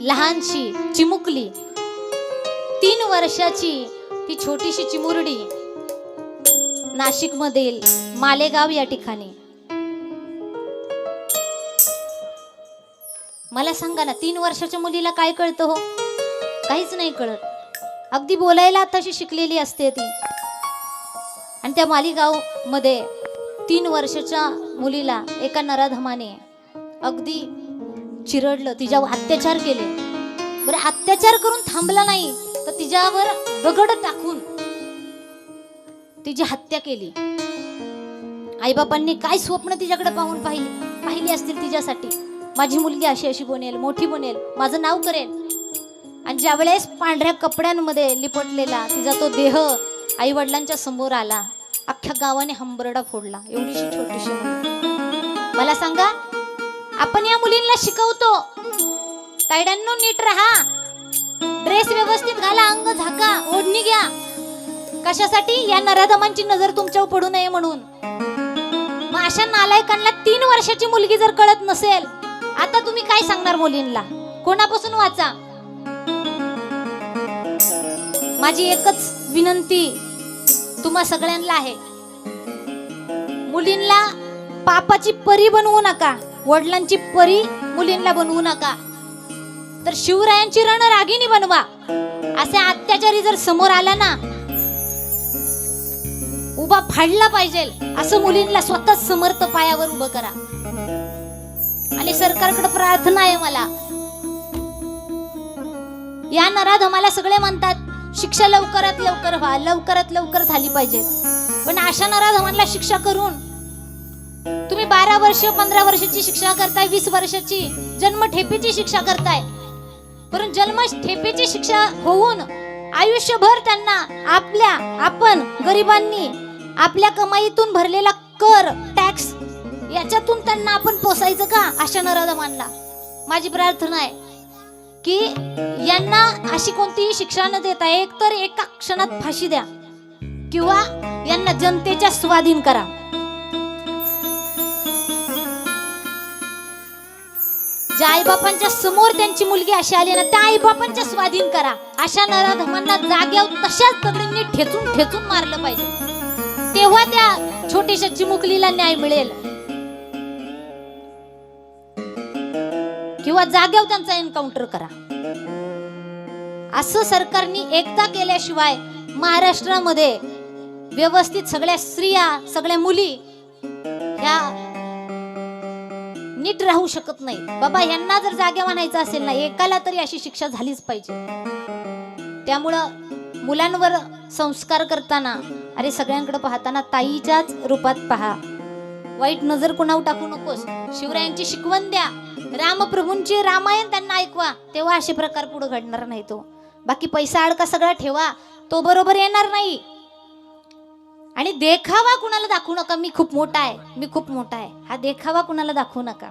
लहानशी चिमुकली. तीन वर्षाची ती छोटीशी चिमुरडी नाशिक मधील मालेगाव या ठिकाणी. मला सांगा ना तीन वर्षाच्या मुलीला काय कळतं हो? काहीच नाही कळत. अगदी बोलायला तशी शिकलेली असते ती. आणि त्या मालेगावमध्ये तीन वर्षाच्या मुलीला एका नराधमाने अगदी चिरडलं तिच्यावर अत्याचार केले. बरं अत्याचार करून थांबला नाही तर तिच्यावर दगड टाकून तिची हत्या केली. आईबापांनी काय स्वप्न तिच्याकडे पाहून पाहिली पाहिली असतील तिच्यासाठी? माझी मुलगी अशी अशी बनेल मोठी बनेल माझं नाव करेल. आणि ज्यावेळेस पांढऱ्या कपड्यांमध्ये लिपटलेला तिचा तो देह आई वडिलांच्या समोर आला अख्ख्या गावाने हंबरडा फोडला एवढीशी छोटीशी मला सांगा आपण या मुलींना शिकवतो. तायड्यांनो नीट राहा. ड्रेस व्यवस्थित घाला अंग झाका ओढणी घ्या. कशासाठी? या नराधमांची नजर तुमच्यावर पडू नये म्हणून. मग अशा नालायकांना तीन वर्षाची मुलगी जर कळत नसेल आता तुम्ही काय सांगणार मुलींना कोणापासून वाचा? माझी एकच विनंती तुम्हा सगळ्यांना आहे. मुलींना पापाची परी बनवू नका. वडिलांची परी मुलींना बनवू नका. तर शिवरायांची रण रागिनी बनवा. असे अत्याचारी जर समोर आला ना उभा फाडला पाहिजे. असं मुलींना स्वतः समर्थ पायावर उभं करा. आणि सरकारकडे प्रार्थना आहे मला. या नराधमाला सगळे म्हणतात शिक्षा लवकरात लवकर व्हा. लवकरात लवकर झाली पाहिजे. पण अशा नराधमांना शिक्षा करून तुम्ही बारा वर्ष पंधरा वर्षाची शिक्षा करताय वीस वर्षाची जन्मठेपेची शिक्षा करताय. परंतु जन्मठेपेची शिक्षा होऊन आयुष्यभर त्यांना आपल्या आपण गरिबांनी आपल्या कमाईतून भरलेला कर टॅक्स याच्यातून त्यांना आपण पोसायचं का? अशा मानला. माझी प्रार्थना आहे की यांना अशी कोणतीही शिक्षा न देता एक तर एका क्षणात फाशी द्या किंवा यांना जनतेच्या स्वाधीन करा. ज्या आईबापांच्या समोर त्यांची मुलगी अशी आली ना त्या आईबापांच्या स्वाधीन करा. अशा नराधमांना जाग्यावर तशाच दगडींनी ठेचून ठेचून मारलं पाहिजे. तेव्हा त्या छोट्याशा चिमुकलीला न्याय मिळेल. किंवा जाग्यावर त्यांचा एन्काउंटर करा. असं सरकारने एकदा केल्याशिवाय महाराष्ट्रामध्ये व्यवस्थित सगळ्या स्त्रिया सगळ्या मुली ह्या नीट राहू शकत नाही. बाबा यांना जर जागे म्हणायचं असेल ना एकाला तरी अशी शिक्षा झालीच पाहिजे. त्यामुळं मुलांवर संस्कार करताना अरे सगळ्यांकडे पाहताना ताईच्याच रूपात पहा. वाईट नजर कुणावर टाकू नकोस. शिवरायांची शिकवण द्या. रामप्रभूंचे रामायण त्यांना ऐकवा. तेव्हा असे प्रकार पुढे घडणार नाही तो हो. बाकी पैसा अडका सगळा ठेवा. तो बरोबर येणार नाही. आणि देखावा कुणाला दाखवू नका. मी खूप मोठा आहे. मी खूप मोठा आहे. हा देखावा कुणाला दाखवू नका.